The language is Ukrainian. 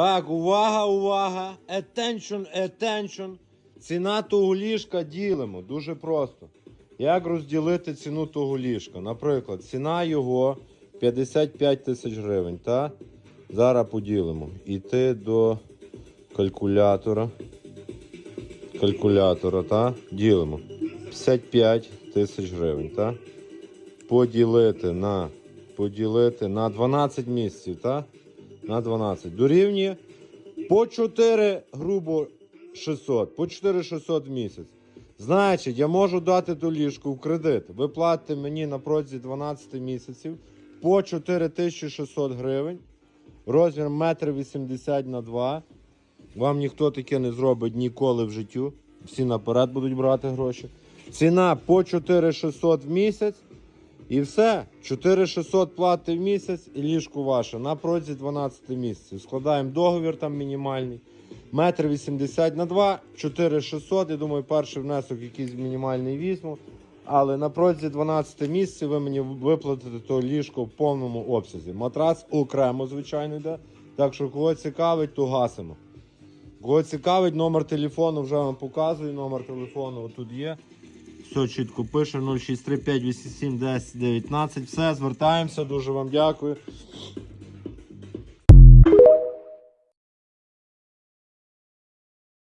Так, увага, увага. Attention, attention. Ціна того ліжка ділимо. Дуже просто. Як розділити ціну того ліжка? Наприклад, ціна його 55 тисяч гривень. Та? Зараз поділимо. Іти до калькулятора. Калькулятора, та? Ділимо. 55 тисяч гривень, та? Поділити на, поділити на 12 місяців, та? На 12. Дорівнює по 4, грубо 600, по 4 600 в місяць. Значить, я можу дати ту ліжку в кредит. Ви платите мені на протязі 12 місяців по 4600 гривень. Розмір 1,80 м на 2. Вам ніхто таке не зробить ніколи в життю. Всі наперед будуть брати гроші. Ціна по 4600 в місяць. І все. 4600 плати в місяць і ліжко ваше на протязі 12 місяців. Складаємо договір там мінімальний. Метр 80 на 2, 4600. Я думаю, перший внесок якийсь мінімальний візьму. Але на протязі 12 місяців ви мені виплатите то ліжко в повному обсязі. Матрас окремо, звичайно, йде. Так що кого цікавить, то гасимо. Кого цікавить, номер телефону вже вам показую. Номер телефону тут є. Все чітко пише 063 587 10 19. Все, звертаємося. Дуже вам дякую.